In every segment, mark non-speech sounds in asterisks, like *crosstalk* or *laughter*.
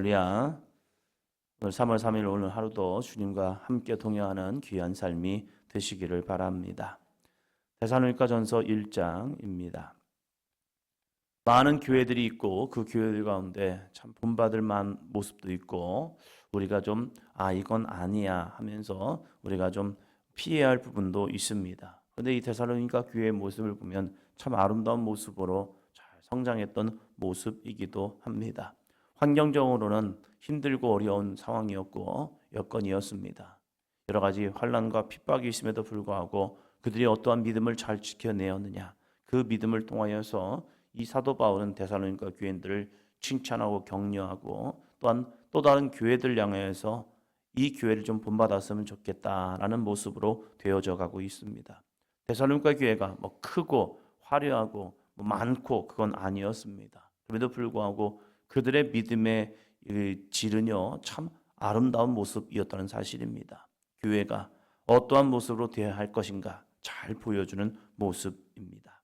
할렐루야. 오늘 3월 3일 오늘 하루도 주님과 함께 동행하는 귀한 삶이 되시기를 바랍니다. 대사로니가 전서 1장입니다. 많은 교회들이 있고 그 교회들 가운데 참 본받을 만 모습도 있고 우리가 좀 아 이건 아니야 하면서 우리가 좀 피해야 할 부분도 있습니다. 그런데 이 데살로니가 교회의 모습을 보면 참 아름다운 모습으로 잘 성장했던 모습이기도 합니다. 환경적으로는 힘들고 어려운 상황이었고 여건이었습니다. 여러 가지 환란과 핍박이 있음에도 불구하고 그들이 어떠한 믿음을 잘 지켜내었느냐 그 믿음을 통하여서 이 사도 바울은 데살로니가 교인들을 칭찬하고 격려하고 또한 또 다른 교회들 향해서 이 교회를 좀 본받았으면 좋겠다라는 모습으로 되어져 가고 있습니다. 데살로니가 교회가 뭐 크고 화려하고 뭐 많고 그건 아니었습니다. 그럼에도 불구하고 그들의 믿음의 질은요 참 아름다운 모습이었다는 사실입니다. 교회가 어떠한 모습으로 되어야 할 것인가 잘 보여주는 모습입니다.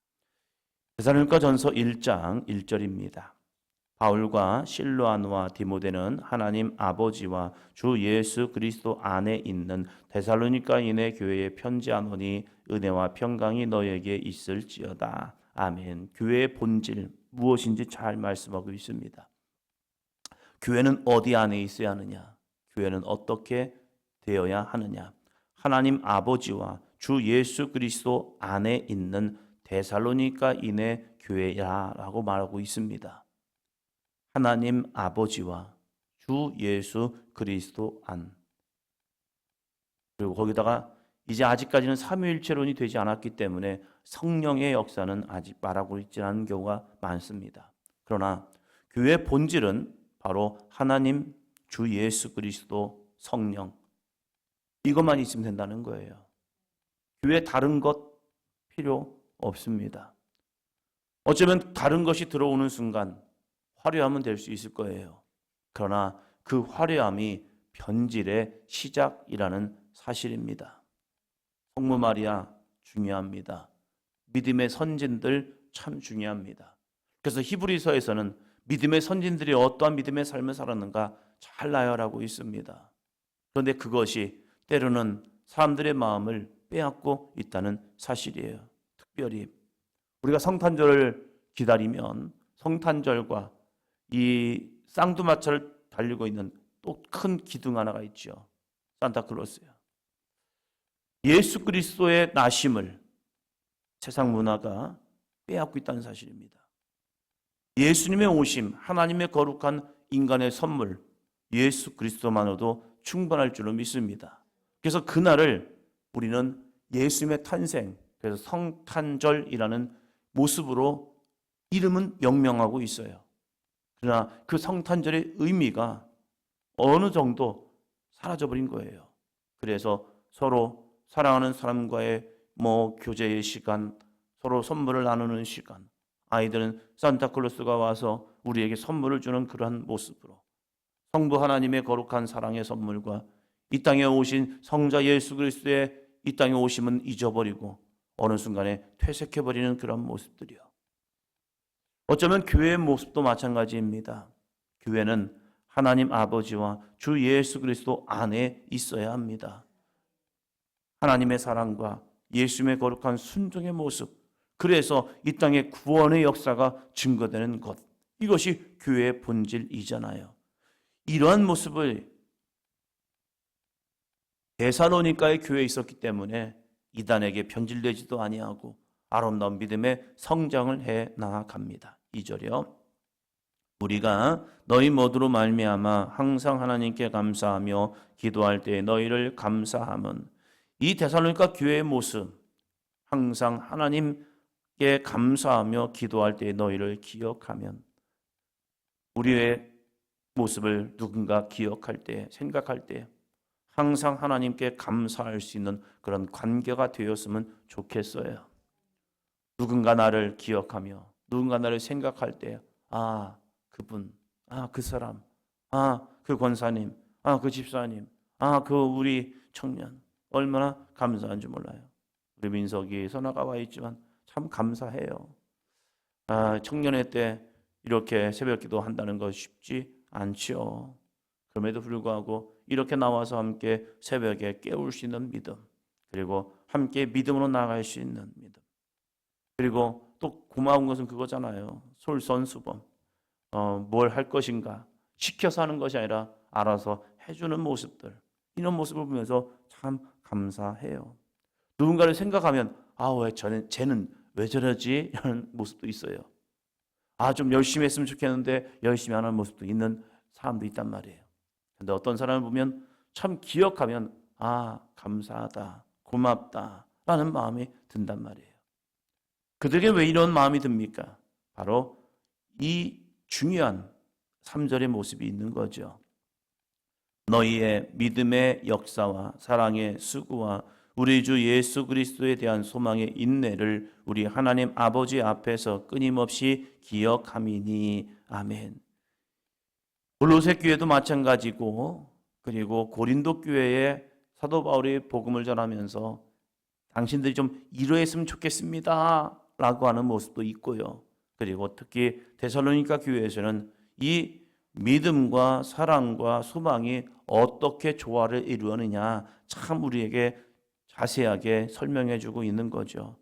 데살로니가 전서 1장 1절입니다. 바울과 실로아노와 디모데는 하나님 아버지와 주 예수 그리스도 안에 있는 데살로니가인의 교회에 편지하노니 은혜와 평강이 너에게 있을지어다. 아멘. 교회의 본질 무엇인지 잘 말씀하고 있습니다. 교회는 어디 안에 있어야 하느냐? 교회는 어떻게 되어야 하느냐? 하나님 아버지와 주 예수 그리스도 안에 있는 데살로니가인의 교회야라고 말하고 있습니다. 하나님 아버지와 주 예수 그리스도 안. 그리고 거기다가 이제 아직까지는 삼위일체론이 되지 않았기 때문에 성령의 역사는 아직 말하고 있지 않은 경우가 많습니다. 그러나 교회의 본질은 바로 하나님, 주 예수 그리스도, 성령 이것만 있으면 된다는 거예요. 교회 다른 것 필요 없습니다. 어쩌면 다른 것이 들어오는 순간 화려하면 될수 있을 거예요. 그러나 그 화려함이 변질의 시작이라는 사실입니다. 성모 마리아 중요합니다. 믿음의 선진들 참 중요합니다. 그래서 히브리서에서는 믿음의 선진들이 어떠한 믿음의 삶을 살았는가 잘 나열하고 있습니다. 그런데 그것이 때로는 사람들의 마음을 빼앗고 있다는 사실이에요. 특별히 우리가 성탄절을 기다리면 성탄절과 이 쌍두마차를 달리고 있는 또 큰 기둥 하나가 있죠. 산타클로스요. 예수 그리스도의 나심을 세상 문화가 빼앗고 있다는 사실입니다. 예수님의 오심, 하나님의 거룩한 인간의 선물, 예수 그리스도만으로도 충분할 줄로 믿습니다. 그래서 그날을 우리는 예수님의 탄생, 그래서 성탄절이라는 모습으로 이름은 영명하고 있어요. 그러나 그 성탄절의 의미가 어느 정도 사라져버린 거예요. 그래서 서로 사랑하는 사람과의 뭐 교제의 시간, 서로 선물을 나누는 시간, 아이들은 산타클로스가 와서 우리에게 선물을 주는 그러한 모습으로 성부 하나님의 거룩한 사랑의 선물과 이 땅에 오신 성자 예수 그리스도의 이 땅에 오심은 잊어버리고 어느 순간에 퇴색해버리는 그런 모습들이요. 어쩌면 교회의 모습도 마찬가지입니다. 교회는 하나님 아버지와 주 예수 그리스도 안에 있어야 합니다. 하나님의 사랑과 예수님의 거룩한 순종의 모습, 그래서 이 땅에 구원의 역사가 증거되는 것. 이것이 교회의 본질이잖아요. 이러한 모습을 데살로니가의 교회에 있었기 때문에 이단에게 변질되지도 아니하고 아름다운 믿음의 성장을 해 나아갑니다. 2절이요. 우리가 너희 모두로 말미암아 항상 하나님께 감사하며 기도할 때 너희를 감사함은 이 데살로니가 교회의 모습 항상 하나님 께 감사하며 기도할 때 너희를 기억하면 우리의 모습을 누군가 기억할 때 생각할 때 항상 하나님께 감사할 수 있는 그런 관계가 되었으면 좋겠어요. 누군가 나를 기억하며 누군가 나를 생각할 때, 아, 그분, 아, 그 사람, 아, 그 권사님, 아, 그 집사님, 아, 그 우리 청년, 얼마나 감사한 줄 몰라요. 우리 민석이 선화가 와 있지만 참 감사해요. 아, 청년회 때 이렇게 새벽 기도 한다는 것 쉽지 않지요. 그럼에도 불구하고 이렇게 나와서 함께 새벽에 깨울 수 있는 믿음, 그리고 함께 믿음으로 나아갈 수 있는 믿음. 그리고 또 고마운 것은 그거잖아요. 솔선수범. 어, 뭘 할 것인가 시켜서 하는 것이 아니라 알아서 해주는 모습들. 이런 모습을 보면서 참 감사해요. 누군가를 생각하면 아 왜 저는 쟤는 왜 저러지 *laughs* 이런 모습도 있어요. 아 좀 열심히 했으면 좋겠는데 열심히 하는 모습도 있는 사람도 있단 말이에요. 근데 어떤 사람을 보면 참 기억하면 아 감사하다 고맙다 라는 마음이 든단 말이에요. 그들에게 왜 이런 마음이 듭니까? 바로 이 중요한 3절의 모습이 있는 거죠. 너희의 믿음의 역사와 사랑의 수고와 우리 주 예수 그리스도에 대한 소망의 인내를 우리 하나님 아버지 앞에서 끊임없이 기억함이니 아멘. 골로새 교회도 마찬가지고 그리고 고린도 교회에 사도 바울이 복음을 전하면서 당신들이 좀 이러했으면 좋겠습니다 라고 하는 모습도 있고요. 그리고 특히 데살로니가 교회에서는 이 믿음과 사랑과 소망이 어떻게 조화를 이루느냐 참 우리에게 자세하게 설명해 주고 있는 거죠.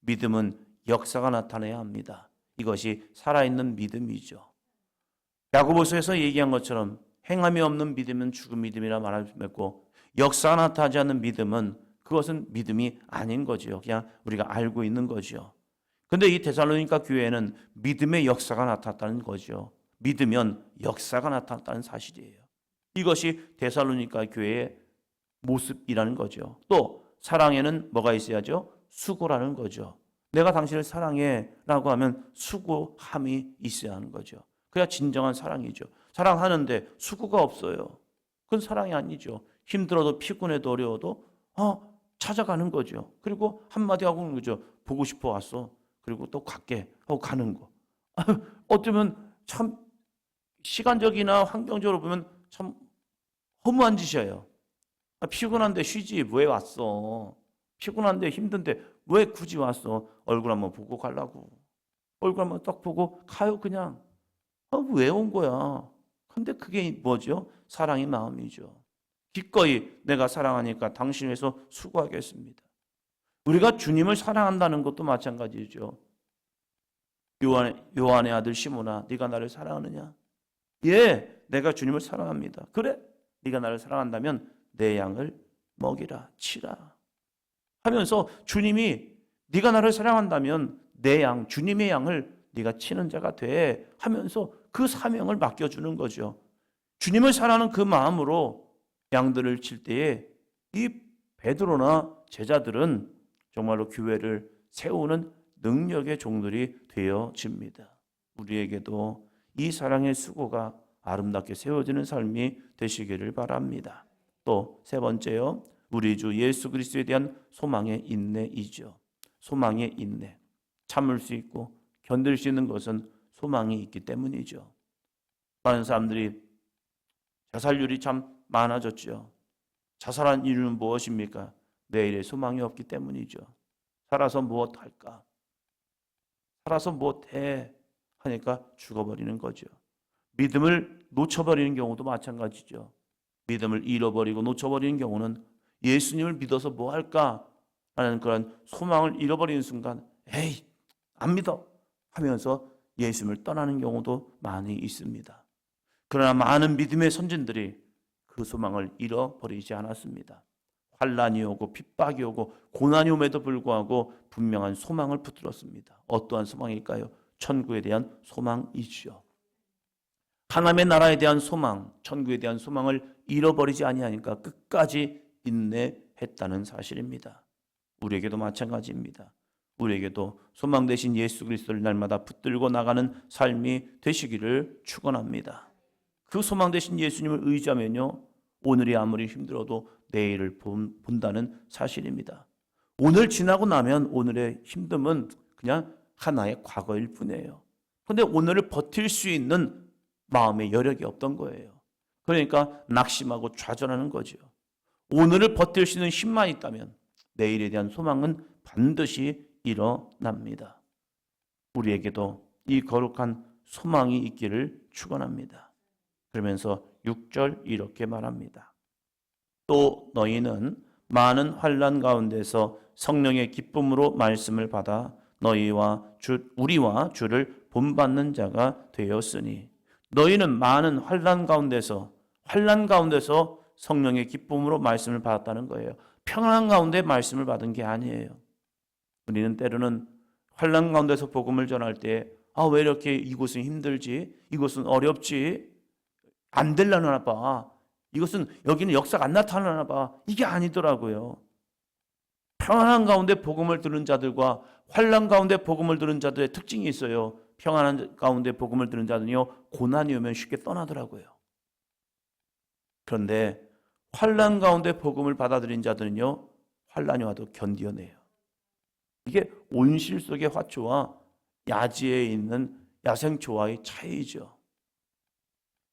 믿음은 역사가 나타내야 합니다. 이것이 살아있는 믿음이죠. 야고보서에서 얘기한 것처럼 행함이 없는 믿음은 죽은 믿음이라 있고 역사가 나타나지 않는 믿음은 그것은 믿음이 아닌 거지요. 그냥 우리가 알고 있는 거지요. 근데 이 데살로니가 교회에는 믿음의 역사가 나타났다는 거죠. 믿으면 역사가 나타났다는 사실이에요. 이것이 데살로니가 교회의 모습이라는 거죠. 또 사랑에는 뭐가 있어야죠? 수고라는 거죠. 내가 당신을 사랑해 라고 하면 수고함이 있어야 하는 거죠. 그래야 진정한 사랑이죠. 사랑하는데 수고가 없어요. 그건 사랑이 아니죠. 힘들어도 피곤해도 어려워도 어 찾아가는 거죠. 그리고 한마디 하고 오는 거죠. 보고 싶어 왔어. 그리고 또 갈게 하고 가는 거. *laughs* 어쩌면 참 시간적이나 환경적으로 보면 참 허무한 짓이에요. 아, 피곤한데 쉬지 왜 왔어? 피곤한데 힘든데 왜 굳이 왔어? 얼굴 한번 보고 가려고. 얼굴 한번 딱 보고 가요 그냥. 아, 왜 온 거야? 근데 그게 뭐죠? 사랑의 마음이죠. 기꺼이 내가 사랑하니까 당신 위해서 수고하겠습니다. 우리가 주님을 사랑한다는 것도 마찬가지죠. 요한, 요한의 아들 시모나 네가 나를 사랑하느냐? 예, 내가 주님을 사랑합니다. 그래, 네가 나를 사랑한다면 내 양을 먹이라, 치라. 하면서 주님이 네가 나를 사랑한다면 내 양, 주님의 양을 네가 치는 자가 돼 하면서 그 사명을 맡겨주는 거죠. 주님을 사랑하는 그 마음으로 양들을 칠 때에 이 베드로나 제자들은 정말로 교회를 세우는 능력의 종들이 되어집니다. 우리에게도 이 사랑의 수고가 아름답게 세워지는 삶이 되시기를 바랍니다. 또 세 번째요. 우리 주 예수 그리스도에 대한 소망의 인내이죠. 소망의 인내. 참을 수 있고 견딜 수 있는 것은 소망이 있기 때문이죠. 많은 사람들이 자살률이 참 많아졌죠. 자살한 이유는 무엇입니까? 내일의 소망이 없기 때문이죠. 살아서 무엇 할까? 살아서 무엇 해? 하니까 죽어버리는 거죠. 믿음을 놓쳐버리는 경우도 마찬가지죠. 믿음을 잃어버리고 놓쳐버리는 경우는 예수님을 믿어서 뭐 할까? 하는 그런 소망을 잃어버리는 순간, 에이, 안 믿어! 하면서 예수님을 떠나는 경우도 많이 있습니다. 그러나 많은 믿음의 선진들이 그 소망을 잃어버리지 않았습니다. 환란이 오고 핍박이 오고 고난이 옴에도 불구하고 분명한 소망을 붙들었습니다. 어떠한 소망일까요? 천국에 대한 소망이지요. 하나님의 나라에 대한 소망, 천국에 대한 소망을 잃어버리지 아니하니까 끝까지 인내했다는 사실입니다. 우리에게도 마찬가지입니다. 우리에게도 소망 대신 예수 그리스도를 날마다 붙들고 나가는 삶이 되시기를 축원합니다. 그 소망 대신 예수님을 의지하면요. 오늘이 아무리 힘들어도 내일을 본다는 사실입니다. 오늘 지나고 나면 오늘의 힘듦은 그냥 하나의 과거일 뿐이에요. 그런데 오늘을 버틸 수 있는 마음의 여력이 없던 거예요. 그러니까 낙심하고 좌절하는 거죠. 오늘을 버틸 수 있는 힘만 있다면 내일에 대한 소망은 반드시 일어납니다. 우리에게도 이 거룩한 소망이 있기를 축원합니다. 그러면서 6절 이렇게 말합니다. 또 너희는 많은 환란 가운데서 성령의 기쁨으로 말씀을 받아 너희와 주 우리와 주를 본받는 자가 되었으니 너희는 많은 환란 가운데서 환란 가운데서 성령의 기쁨으로 말씀을 받았다는 거예요. 평안 가운데 말씀을 받은 게 아니에요. 우리는 때로는 환란 가운데서 복음을 전할 때 아, 왜 이렇게 이곳은 힘들지? 이곳은 어렵지? 안 될라나 봐. 이것은 여기는 역사가 안 나타나나 봐. 이게 아니더라고요. 평안한 가운데 복음을 들은 자들과 환란 가운데 복음을 들은 자들의 특징이 있어요. 평안한 가운데 복음을 들은 자들은요 고난이 오면 쉽게 떠나더라고요. 그런데 환란 가운데 복음을 받아들인 자들은요 환란이 와도 견디어내요. 이게 온실 속의 화초와 야지에 있는 야생초와의 차이죠.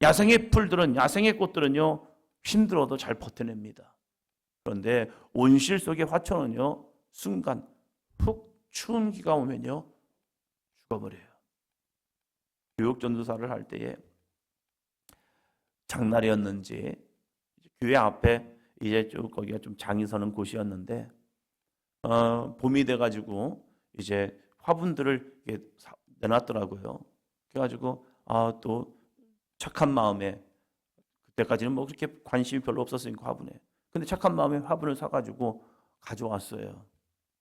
야생의 풀들은 야생의 꽃들은요 힘들어도 잘 버텨냅니다. 그런데 온실 속의 화초는요 순간 훅 추운 기가 오면요 죽어버려요. 교육 전도사를 할 때에 장날이었는지 교회 앞에 이제 좀 거기가 좀 장이 서는 곳이었는데 어, 봄이 돼가지고 이제 화분들을 내놨더라고요. 그래가지고 아 또 착한 마음에 그때까지는 뭐 그렇게 관심이 별로 없었으니까 화분에. 근데 착한 마음에 화분을 사가지고 가져왔어요.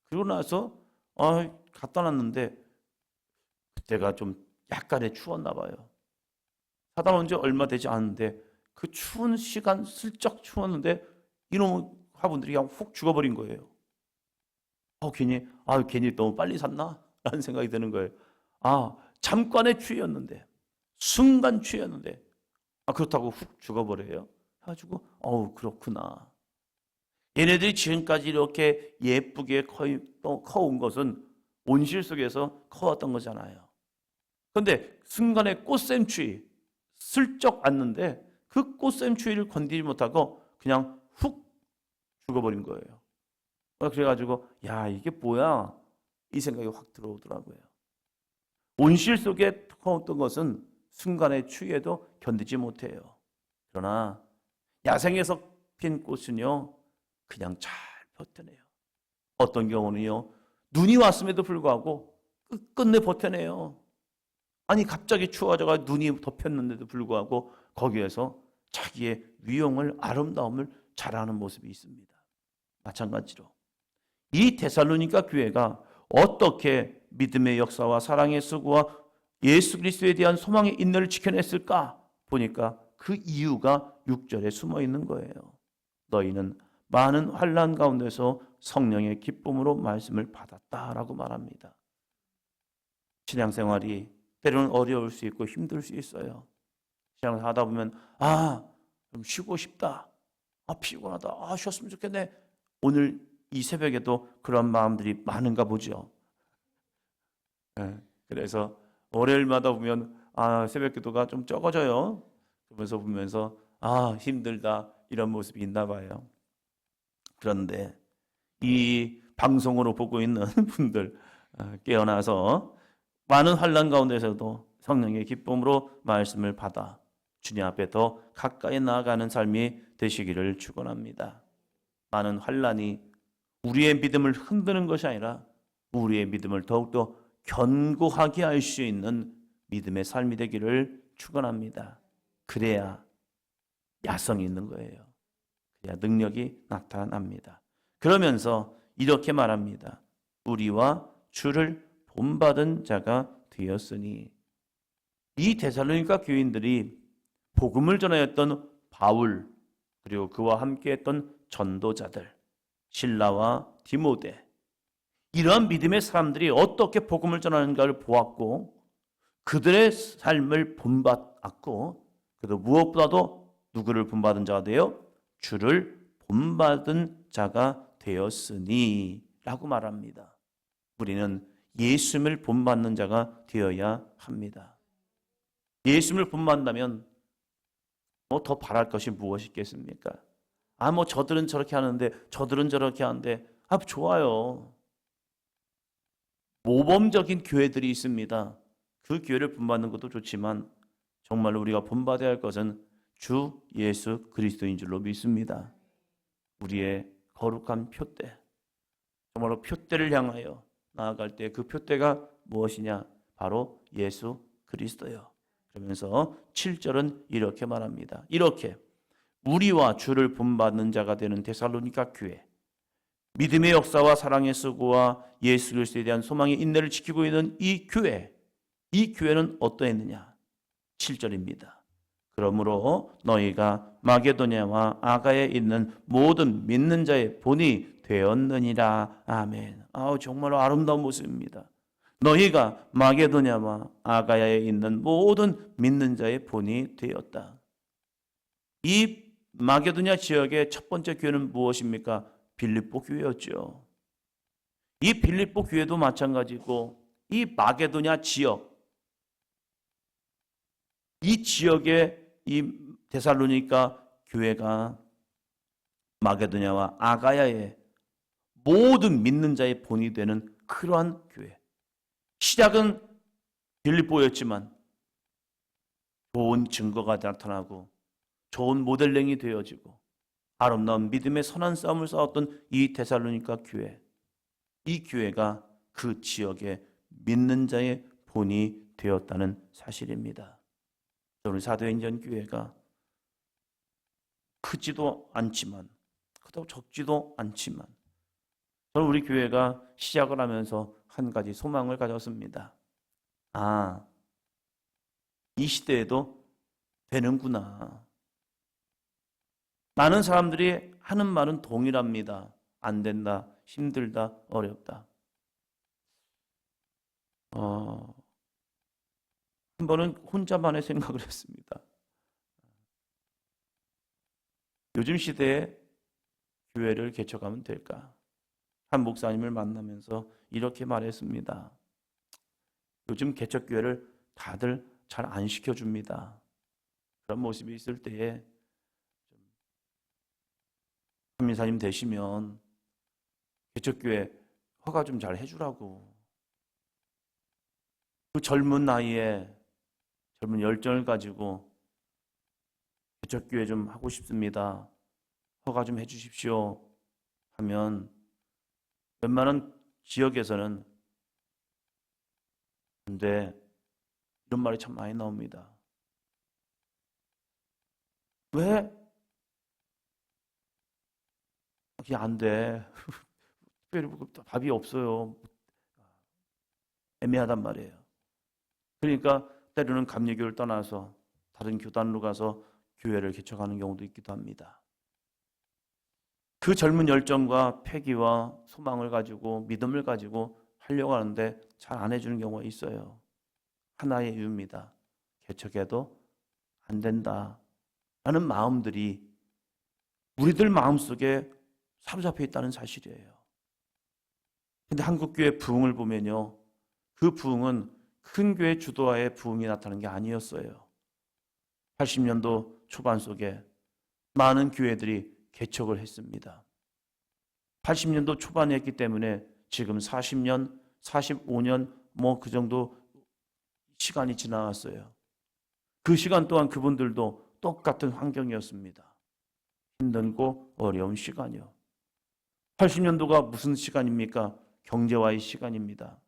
그리고 나서 아 갖다 놨는데 그때가 좀 약간의 추웠나 봐요. 사다 놓은 지 얼마 되지 않은데 그 추운 시간 슬쩍 추웠는데 이놈 화분들이 그냥 훅 죽어버린 거예요. 어, 괜히, 아, 괜히 너무 빨리 샀나? 라는 생각이 드는 거예요. 아, 잠깐의 추위였는데, 순간 추위였는데, 아, 그렇다고 훅 죽어버려요. 해가지고, 어우, 그렇구나. 얘네들이 지금까지 이렇게 예쁘게 커, 또 커온 것은 온실 속에서 커왔던 거잖아요. 근데 순간에 꽃샘추위, 슬쩍 왔는데 그 꽃샘추위를 건드리지 못하고 그냥 훅 죽어버린 거예요. 어, 그래가지고 야 이게 뭐야 이 생각이 확 들어오더라고요. 온실 속에 커왔던 것은 순간의 추위에도 견디지 못해요. 그러나 야생에서 핀 꽃은요 그냥 잘 버텨내요. 어떤 경우는요 눈이 왔음에도 불구하고 끝끝내 버텨내요. 아니 갑자기 추워져가 눈이 덮였는데도 불구하고 거기에서 자기의 위용을 아름다움을 자라는 모습이 있습니다. 마찬가지로 이 데살로니가 교회가 어떻게 믿음의 역사와 사랑의 수고와 예수 그리스도에 대한 소망의 인내를 지켜냈을까 보니까 그 이유가 6절에 숨어 있는 거예요. 너희는 많은 환란 가운데서 성령의 기쁨으로 말씀을 받았다라고 말합니다. 신앙생활이 때로는 어려울 수 있고 힘들 수 있어요. 신앙을 하다 보면 아, 좀 쉬고 싶다. 아, 피곤하다. 아, 쉬었으면 좋겠네. 오늘 이 새벽에도 그런 마음들이 많은가 보죠. 예, 그래서 월요일마다 보면 아, 새벽 기도가 좀 적어져요. 그러면서 보면서 아, 힘들다. 이런 모습이 있나 봐요. 그런데 이 방송으로 보고 있는 *laughs* 분들 아, 깨어나서 많은 환란 가운데서도 성령의 기쁨으로 말씀을 받아 주님 앞에 더 가까이 나아가는 삶이 되시기를 축원합니다. 많은 환란이 우리의 믿음을 흔드는 것이 아니라 우리의 믿음을 더욱더 견고하게 할 수 있는 믿음의 삶이 되기를 축원합니다. 그래야 야성이 있는 거예요. 그래야 능력이 나타납니다. 그러면서 이렇게 말합니다. 우리와 주를 본받은 자가 되었으니 이 데살로니가 교인들이 복음을 전하였던 바울 그리고 그와 함께했던 전도자들 신라와 디모데 이러한 믿음의 사람들이 어떻게 복음을 전하는가를 보았고 그들의 삶을 본받았고 그래도 무엇보다도 누구를 본받은 자가 되어 주를 본받은 자가 되었으니 라고 말합니다. 우리는 예수님을 본받는 자가 되어야 합니다. 예수님을 본받는다면 뭐 더 바랄 것이 무엇이 있겠습니까? 아, 뭐 저들은 저렇게 하는데 저들은 저렇게 하는데 아, 좋아요. 모범적인 교회들이 있습니다. 그 교회를 본받는 것도 좋지만 정말로 우리가 본받아야 할 것은 주 예수 그리스도인 줄로 믿습니다. 우리의 거룩한 표대. 정말로 표대를 향하여 나아갈 때 그 표대가 무엇이냐? 바로 예수 그리스도요. 그러면서 7절은 이렇게 말합니다. 이렇게 우리와 주를 본받는 자가 되는 데살로니가 교회 믿음의 역사와 사랑의 수고와 예수 그리스도에 대한 소망의 인내를 지키고 있는 이 교회 이 교회는 어떠했느냐? 7절입니다. 그러므로 너희가 마게도냐와 아가에 있는 모든 믿는 자의 본이 되었느니라. 아멘. 아우 정말로 아름다운 모습입니다. 너희가 마게도냐와 아가야에 있는 모든 믿는 자의 본이 되었다. 이 마게도냐 지역의 첫 번째 교회는 무엇입니까? 빌립보 교회였죠. 이 빌립보 교회도 마찬가지고 이 마게도냐 지역 이 지역의 이 데살로니가 교회가 마게도냐와 아가야의 모든 믿는 자의 본이 되는 그러한 교회. 시작은 빌립보였지만 좋은 증거가 나타나고 좋은 모델링이 되어지고 아름다운 믿음의 선한 싸움을 싸웠던 이 데살로니가 교회. 이 교회가 그 지역의 믿는 자의 본이 되었다는 사실입니다. 우리 사도행전 교회가 크지도 않지만 크다고 적지도 않지만 저는 우리 교회가 시작을 하면서 한 가지 소망을 가졌습니다. 아, 이 시대에도 되는구나. 많은 사람들이 하는 말은 동일합니다. 안 된다, 힘들다, 어렵다. 어, 한 번은 혼자만의 생각을 *laughs* 했습니다. 요즘 시대에 교회를 개척하면 될까? 한 목사님을 만나면서 이렇게 말했습니다. 요즘 개척교회를 다들 잘 안 시켜줍니다. 그런 모습이 있을 때에 한민사님 되시면 개척교회 허가 좀 잘 해주라고. 그 젊은 나이에 젊은 열정을 가지고 개척교회 좀 하고 싶습니다. 허가 좀 해주십시오. 하면 웬만한 지역에서는 근데 이런 말이 참 많이 나옵니다. 왜? 이게 안 돼. *laughs* 특별히 뭐 답이 없어요. 애매하단 말이에요. 그러니까 때로는 감리교를 떠나서 다른 교단으로 가서 교회를 개척하는 경우도 있기도 합니다. 그 젊은 열정과 패기와 소망을 가지고 믿음을 가지고 하려고 하는데 잘 안 해주는 경우가 있어요. 하나의 이유입니다. 개척해도 안 된다. 라는 마음들이 우리들 마음속에 사로잡혀 있다는 사실이에요. 근데 한국교회 부흥을 보면요. 그 부흥은 큰 교회 주도하에 부흥이 나타나는 게 아니었어요. 80년도 초반 속에 많은 교회들이 개척을 했습니다. 80년도 초반에 했기 때문에 지금 40년, 45년 뭐 그 정도 시간이 지나갔어요. 그 시간 동안 그분들도 똑같은 환경이었습니다. 힘들고 어려운 시간이요. 80년도가 무슨 시간입니까? 경제와의 시간입니다.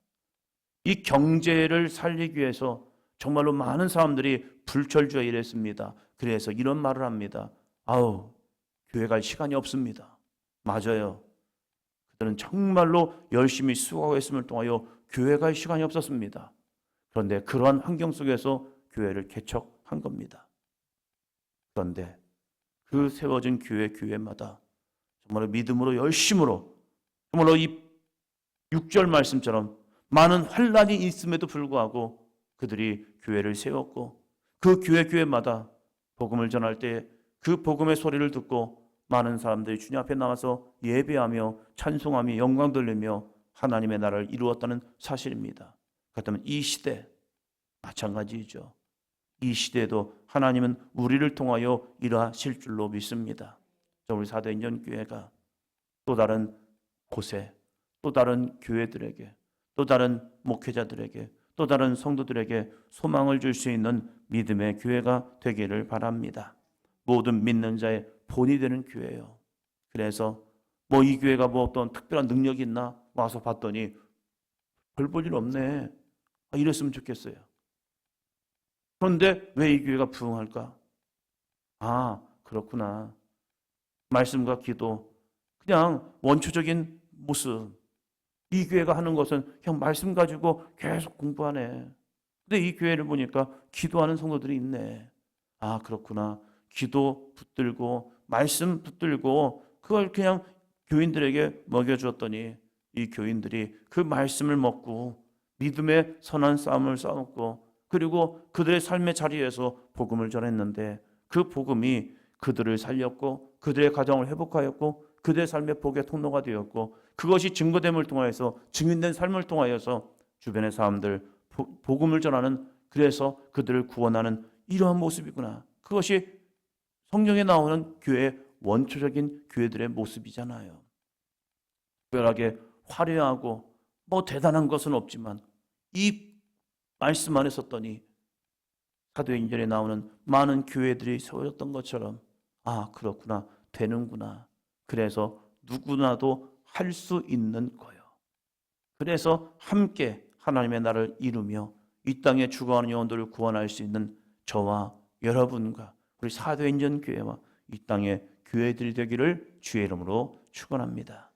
이 경제를 살리기 위해서 정말로 많은 사람들이 불철주야 일했습니다. 그래서 이런 말을 합니다. 아우, 교회 갈 시간이 없습니다. 맞아요. 그들은 정말로 열심히 수고하고 했음을 통하여 교회 갈 시간이 없었습니다. 그런데 그러한 환경 속에서 교회를 개척한 겁니다. 그런데 그 세워진 교회 교회마다 정말로 믿음으로 열심으로 정말로 이 6절 말씀처럼 많은 환란이 있음에도 불구하고 그들이 교회를 세웠고 그 교회 교회마다 복음을 전할 때 그 복음의 소리를 듣고 많은 사람들이 주님 앞에 나와서 예배하며 찬송하며 영광 돌리며 하나님의 나라를 이루었다는 사실입니다. 그렇다면 이 시대 마찬가지죠. 이 시대에도 하나님은 우리를 통하여 일하실 줄로 믿습니다. 우리 사도행전 교회가 또 다른 곳에 또 다른 교회들에게 또 다른 목회자들에게 또 다른 성도들에게 소망을 줄 수 있는 믿음의 교회가 되기를 바랍니다. 모든 믿는 자의 본이 되는 교회예요. 그래서 뭐 이 교회가 뭐 어떤 특별한 능력이 있나 와서 봤더니 별 볼 일 없네. 아, 이랬으면 좋겠어요. 그런데 왜 이 교회가 부흥할까? 아, 그렇구나. 말씀과 기도, 그냥 원초적인 모습. 이 교회가 하는 것은 그냥 말씀 가지고 계속 공부하네. 근데 이 교회를 보니까 기도하는 성도들이 있네. 아, 그렇구나. 기도 붙들고, 말씀 붙들고, 그걸 그냥 교인들에게 먹여주었더니 이 교인들이 그 말씀을 먹고 믿음의 선한 싸움을 싸웠고 그리고 그들의 삶의 자리에서 복음을 전했는데 그 복음이 그들을 살렸고 그들의 가정을 회복하였고 그들의 삶의 복의 통로가 되었고 그것이 증거됨을 통하여서 증인된 삶을 통하여서 주변의 사람들 보- 복음을 전하는 그래서 그들을 구원하는 이러한 모습이구나. 그것이 성경에 나오는 교회의 원초적인 교회들의 모습이잖아요. 특별하게 화려하고 뭐 대단한 것은 없지만 이 말씀 안에 썼더니 사도행전에 나오는 많은 교회들이 세워졌던 것처럼 아 그렇구나 되는구나 그래서 누구나도 할 수 있는 거요. 그래서 함께 하나님의 나라를 이루며 이 땅에 죽어가는 영혼들을 구원할 수 있는 저와 여러분과 우리 사도행전 교회와 이 땅의 교회들이 되기를 주의 이름으로 축원합니다.